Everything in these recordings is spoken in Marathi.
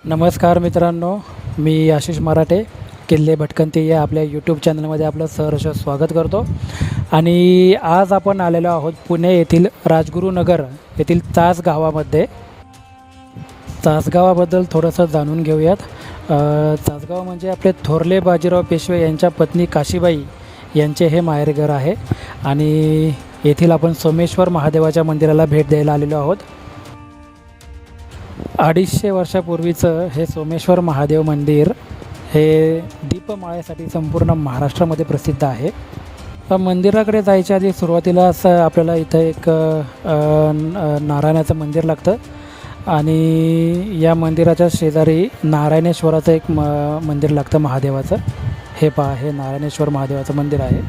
नमस्कार मित्रांनो मी आशिष मराठे किल्ले भटकंती या आपल्या यूट्यूब चॅनलमध्ये आपलं सहर्ष स्वागत करतो. आणि आज आपण आलेलो आहोत पुणे येथील राजगुरुनगर येथील तासगावामध्ये गावामध्ये. थोडंसं जाणून घेऊयात. तासगाव म्हणजे आपले थोरले बाजीराव पेशवे यांच्या पत्नी काशीबाई यांचे हे माहेरघर आहे. आणि येथील आपण सोमेश्वर महादेवाच्या मंदिराला भेट द्यायला आलेलो आहोत. अडीचशे वर्षापूर्वीचं हे सोमेश्वर महादेव मंदिर हे दीपमाळेसाठी संपूर्ण महाराष्ट्रामध्ये प्रसिद्ध आहे. मंदिराकडे जायच्या आधी सुरुवातीला असं आपल्याला इथं एक न- नारायणाचं मंदिर लागतं. आणि या मंदिराच्या शेजारी नारायणेश्वराचं एक म मंदिर लागतं महादेवाचं. हे पहा हे नारायणेश्वर महादेवाचं मंदिर आहे.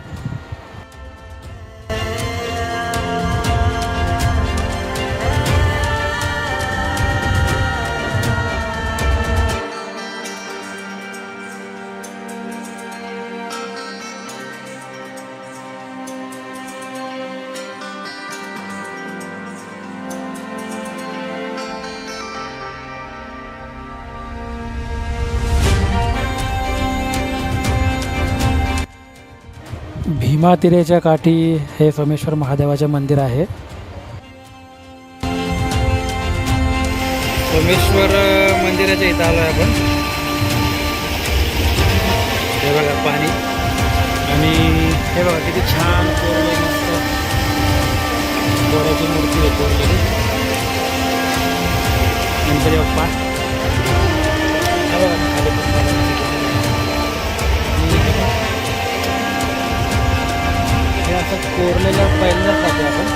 भीमातिरेच्या काठी हे सोमेश्वर महादेवाचे मंदिर आहे. सोमेश्वर मंदिराच्या इथं आलो आहे आपण. हे बघा पाणी. आणि हे बघा किती छान कोरले मस्त मूर्ती आहे कोरलेली गणपती बाप्पा हे असं कोरलेलं पहिल्यांदाच खातो आपण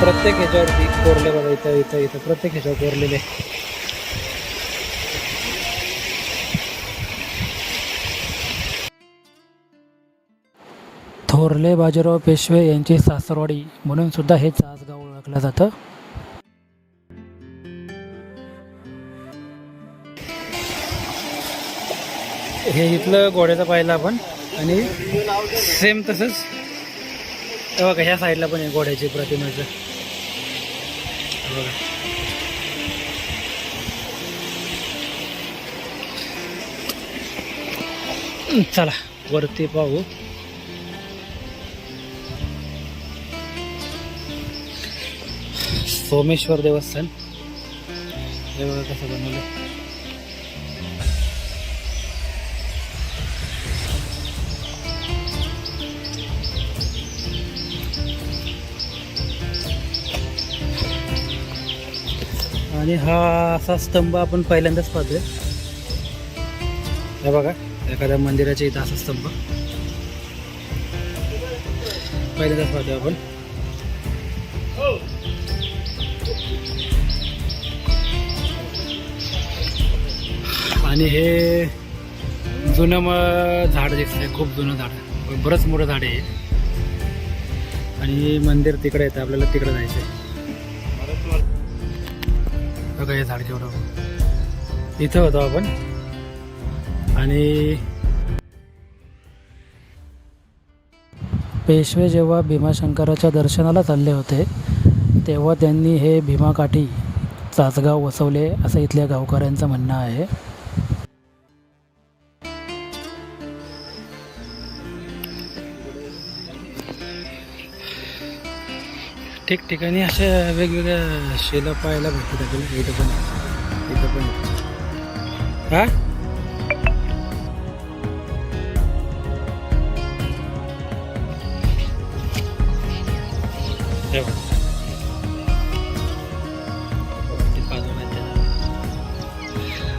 प्रत्येक ह्याच्यावरती कोरले बघा इथं इथं इथं प्रत्येक ह्याच्यावर कोरलेले. थोरले बाजीराव पेशवे यांची सासरवाडी म्हणून सुद्धा हे चासगाव ओळखलं जातं. हे इथलं घोड्याचं पाहिलं आपण. आणि सेम तसंच. बघा ह्या साईडला पण आहे घोड्याची प्रतिमेचं. बघा. चला वरती पाहू. सोमेश्वर देवस्थान. हे बघा कसं बनवलं आणि हा असा स्तंभ आपण पहिल्यांदाच पाहतोय. हे बघा एखाद्या मंदिराच्या इथं असा स्तंभ. पहिल्यांदाच पाहतोय आपण. आणि हे जुनं मग झाड दिसतंय खूप जुनं झाड. बरंच मोठं झाड आहे आणि मंदिर तिकडे येतं आपल्याला तिकडे जायचं आहे बघा झाड जेवढं इथं होतो आपण. आणि पेशवे जेव्हा भीमाशंकराच्या दर्शनाला चालले होते तेव्हा त्यांनी हे भीमाकाठी चाचगाव वसवले असं इथल्या गावकऱ्यांचं म्हणणं आहे. ठिकठिकाणी अशा वेगवेगळ्या शिला पाहायला भेटतात आपल्याला. इथं पण इथं पण हा?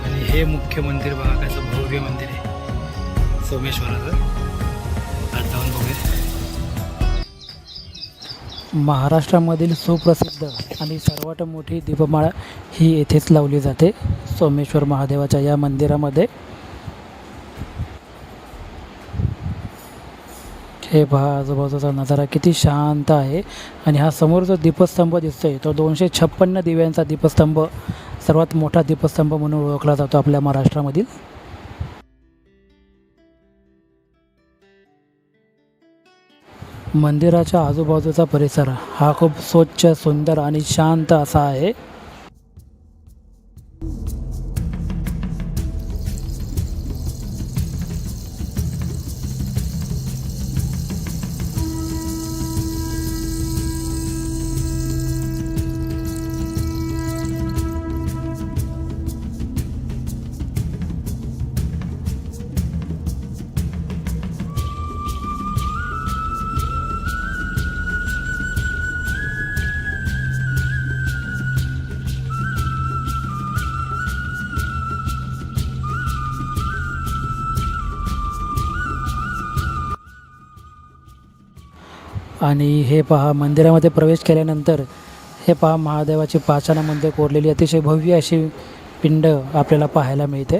आणि हे मुख्य मंदिर बघा कसं भव्य मंदिर आहे. सोमेश्वराचं. आज जाऊन बघूया. महाराष्ट्रामधील सुप्रसिद्ध आणि सर्वात मोठी दीपमाळ ही येथेच लावली जाते. सोमेश्वर महादेवाच्या या मंदिरामध्ये. हे पहा आजूबाजूचा नजारा किती शांत आहे. आणि हा समोर जो दीपस्तंभ दिसतोय तो दोनशे छप्पन्न दिव्यांचा दीपस्तंभ सर्वात मोठा दीपस्तंभ म्हणून ओळखला जातो आपल्या महाराष्ट्रामधील. मंदिराच्या आजूबाजूचा परिसर हा खूप स्वच्छ सुंदर आणि शांत असा आहे. आणि हे पहा मंदिरामध्ये प्रवेश केल्यानंतर हे पहा महादेवाची पाषाणामध्ये कोरलेली अतिशय भव्य अशी पिंड आपल्याला पाहायला मिळते.